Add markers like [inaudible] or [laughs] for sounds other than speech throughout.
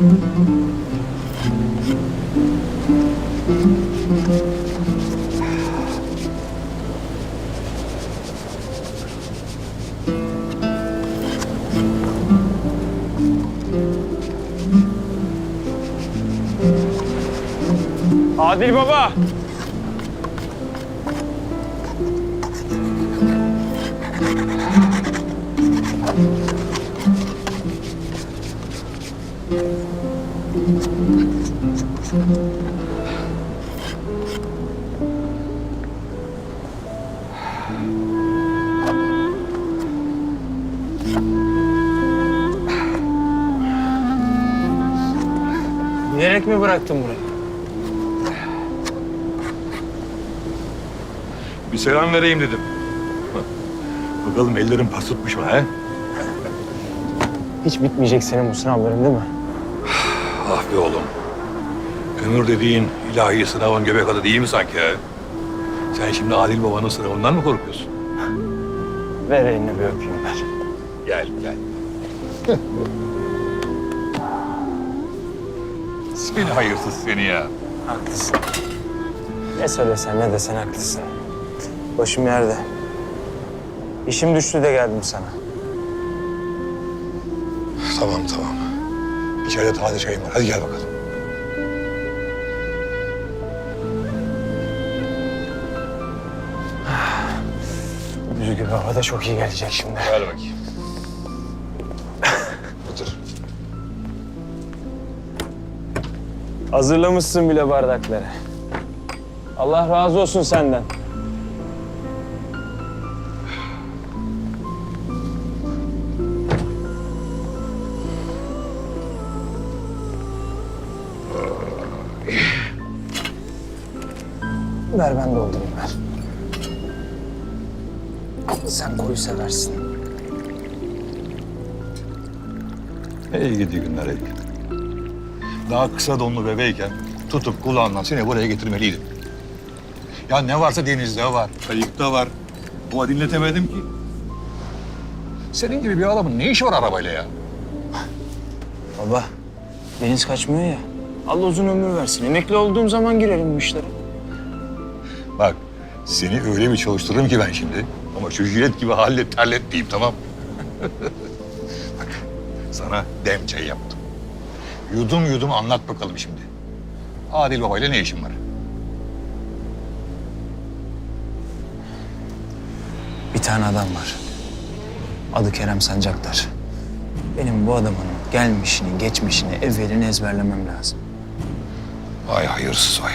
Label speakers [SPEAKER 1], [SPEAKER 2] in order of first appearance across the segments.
[SPEAKER 1] Adil Baba. Bilerek mi bıraktın burayı?
[SPEAKER 2] Bir selam vereyim dedim. Bakalım ellerin pas tutmuş mu he?
[SPEAKER 1] Hiç bitmeyecek senin bu sınavların değil mi?
[SPEAKER 2] Ah be oğlum. Ömür dediğin ilahi sınavın göbek adı değil mi sanki he? Sen şimdi Adil Baba'nın sınavından mı korkuyorsun?
[SPEAKER 1] Ver elini bir öpeyim ver.
[SPEAKER 2] Gel gel. seni hayırsız seni ya.
[SPEAKER 1] Haklısın. Ne söylesen ne desen haklısın. Başım yerde. İşim düştü de geldim sana.
[SPEAKER 2] Tamam tamam. İçeride taze çayım var. Hadi gel bakalım.
[SPEAKER 1] Buz gibi havada çok iyi gelecek şimdi.
[SPEAKER 2] Gel bakayım. [laughs] Otur.
[SPEAKER 1] Hazırlamışsın bile bardakları. Allah razı olsun senden. Ver ben doldurayım ver. Sen koyu seversin.
[SPEAKER 2] İyi gidi günler iyi. Daha kısa donlu bebeyken tutup kulağından seni buraya getirmeliydim. Ya ne varsa denizde var, kayıkta var. Ama dinletemedim ki. Senin gibi bir adamın ne işi var arabayla ya?
[SPEAKER 1] Baba, deniz kaçmıyor ya. Allah uzun ömür versin. Emekli olduğum zaman girelim bu işlere.
[SPEAKER 2] Bak seni öyle bir çalıştırırım ki ben şimdi. Ama şu jilet gibi hallet terlet diyeyim tamam. Bak sana dem çay yaptım. Yudum yudum anlat bakalım şimdi. Adil babayla ne işin var?
[SPEAKER 1] Bir tane adam var. Adı Kerem Sancaktar. Benim bu adamın gelmişini, geçmişini, evvelini ezberlemem lazım.
[SPEAKER 2] Vay hayırsız vay.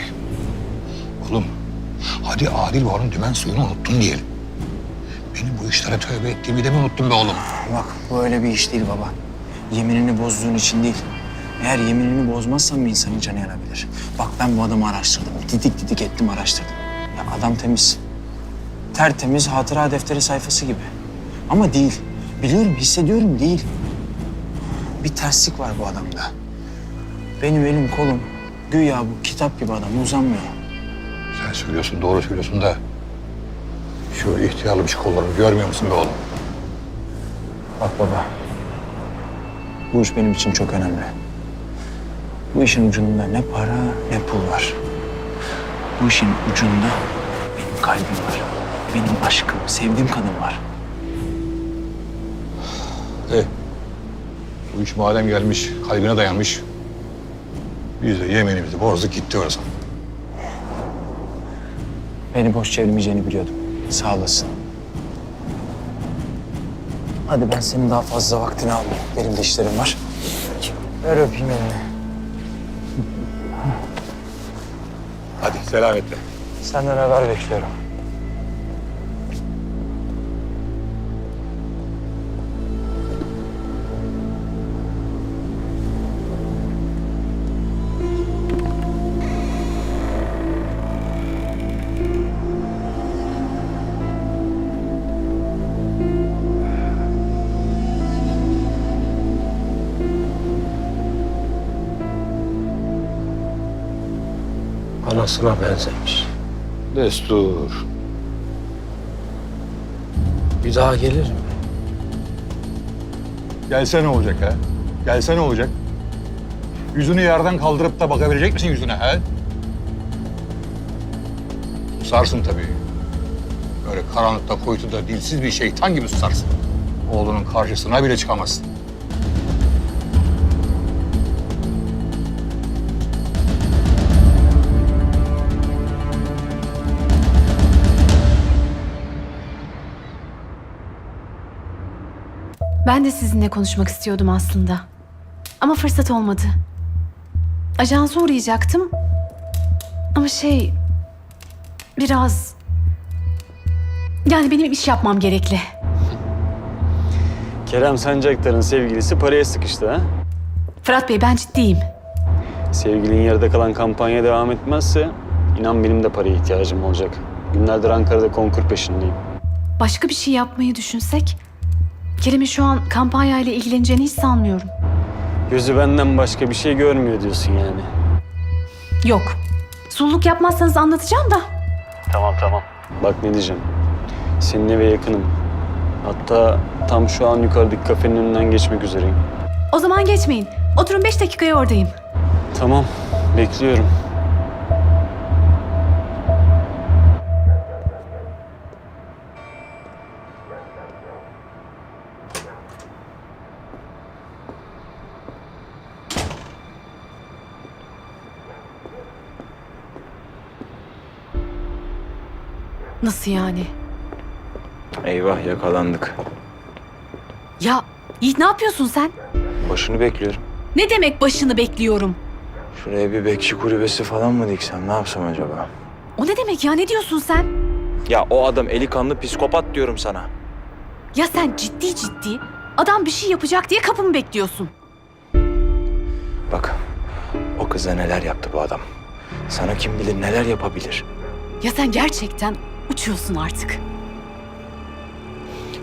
[SPEAKER 2] Oğlum hadi Adil babanın dümen suyunu unuttun diyelim. Benim bu işlere tövbe ettiğimi de mi unuttun be oğlum?
[SPEAKER 1] Bak bu öyle bir iş değil baba. Yeminini bozduğun için değil. Eğer yeminini bozmazsan bir insanın canı yanabilir. Bak ben bu adamı araştırdım. Didik didik ettim araştırdım. Ya adam temiz. Tertemiz hatıra defteri sayfası gibi. Ama değil. Biliyorum, hissediyorum değil. Bir terslik var bu adamda. Benim elim kolum güya bu kitap gibi adam uzanmıyor.
[SPEAKER 2] Sen söylüyorsun doğru söylüyorsun da şöyle ihtiyarlamış kollarını görmüyor musun be oğlum?
[SPEAKER 1] Bak baba. Bu iş benim için çok önemli. Bu işin ucunda ne para ne pul var. Bu işin ucunda benim kalbim var. Benim aşkım, sevdiğim kadın var.
[SPEAKER 2] E, bu iş madem gelmiş, kalbine dayanmış. Biz de yemenimizi bozduk gitti o zaman.
[SPEAKER 1] Beni boş çevirmeyeceğini biliyordum. Sağ olasın. Hadi ben senin daha fazla vaktini almayayım. Benim de işlerim var. Ver öpeyim elini.
[SPEAKER 2] Hadi selametle.
[SPEAKER 1] Senden haber bekliyorum.
[SPEAKER 3] Anasına benzemiş.
[SPEAKER 2] Destur.
[SPEAKER 3] Bir daha gelir mi?
[SPEAKER 2] Gelse ne olacak ha? Gelse ne olacak? Yüzünü yerden kaldırıp da bakabilecek misin yüzüne ha? Susarsın tabii. Böyle karanlıkta kuytuda dilsiz bir şeytan gibi susarsın. Oğlunun karşısına bile çıkamazsın.
[SPEAKER 4] Ben de sizinle konuşmak istiyordum aslında. Ama fırsat olmadı. Ajansa uğrayacaktım. Ama şey... Biraz... Yani benim iş yapmam gerekli.
[SPEAKER 5] Kerem Sancaktar'ın sevgilisi paraya sıkıştı ha?
[SPEAKER 4] Fırat Bey ben ciddiyim.
[SPEAKER 5] Sevgilin yarıda kalan kampanya devam etmezse inan benim de paraya ihtiyacım olacak. Günlerdir Ankara'da konkur peşindeyim.
[SPEAKER 4] Başka bir şey yapmayı düşünsek... Kerem'in şu an kampanyayla ilgileneceğini hiç sanmıyorum.
[SPEAKER 5] Gözü benden başka bir şey görmüyor diyorsun yani.
[SPEAKER 4] Yok. Sulluk yapmazsanız anlatacağım da.
[SPEAKER 5] Tamam tamam. Bak ne diyeceğim. Senin eve yakınım. Hatta tam şu an yukarıdaki kafenin önünden geçmek üzereyim.
[SPEAKER 4] O zaman geçmeyin. Oturun beş dakikaya oradayım.
[SPEAKER 5] Tamam, bekliyorum.
[SPEAKER 4] Nasıl yani?
[SPEAKER 1] Eyvah yakalandık.
[SPEAKER 4] Ya Yiğit ne yapıyorsun sen?
[SPEAKER 1] Başını bekliyorum.
[SPEAKER 4] Ne demek başını bekliyorum?
[SPEAKER 1] Şuraya bir bekçi kulübesi falan mı diksem ne yapsam acaba?
[SPEAKER 4] O ne demek ya? Ne diyorsun sen?
[SPEAKER 1] Ya o adam eli kanlı psikopat diyorum sana.
[SPEAKER 4] Ya sen ciddi ciddi adam bir şey yapacak diye kapımı bekliyorsun.
[SPEAKER 1] Bak o kıza neler yaptı bu adam. Sana kim bilir neler yapabilir.
[SPEAKER 4] Ya sen gerçekten uçuyorsun artık.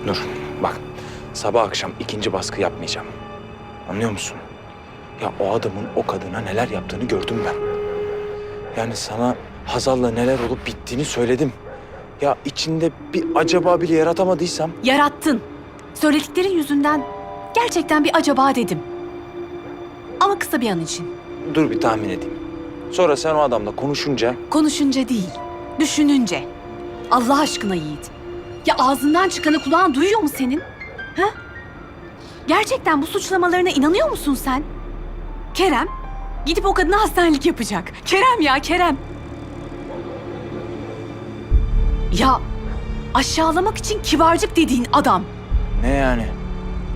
[SPEAKER 1] Nur bak sabah akşam ikinci baskı yapmayacağım. Anlıyor musun? Ya o adamın o kadına neler yaptığını gördüm ben. Yani sana Hazal'la neler olup bittiğini söyledim. Ya içinde bir acaba bile yaratamadıysam
[SPEAKER 4] Yarattın. Söylediklerin yüzünden gerçekten bir acaba dedim. Ama kısa bir an için.
[SPEAKER 1] dur bir tahmin edeyim. Sonra sen o adamla konuşunca
[SPEAKER 4] Konuşunca değil, düşününce. Allah aşkına Yiğit. Ya ağzından çıkanı kulağın duyuyor mu senin? Ha? Gerçekten bu suçlamalarına inanıyor musun sen? Kerem gidip o kadına hastanelik yapacak. Kerem ya Kerem. Ya aşağılamak için kibarcık dediğin adam.
[SPEAKER 1] Ne yani?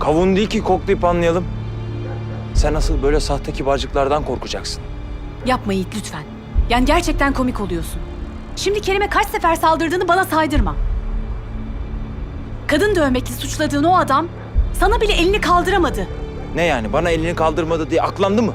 [SPEAKER 1] Kavun değil ki koklayıp anlayalım. Sen nasıl böyle sahte kibarcıklardan korkacaksın?
[SPEAKER 4] Yapma Yiğit lütfen. Yani gerçekten komik oluyorsun. Şimdi Kerem'e kaç sefer saldırdığını bana saydırma. Kadın dövmekle suçladığın o adam sana bile elini kaldıramadı.
[SPEAKER 1] Ne yani bana elini kaldırmadı diye aklandı mı?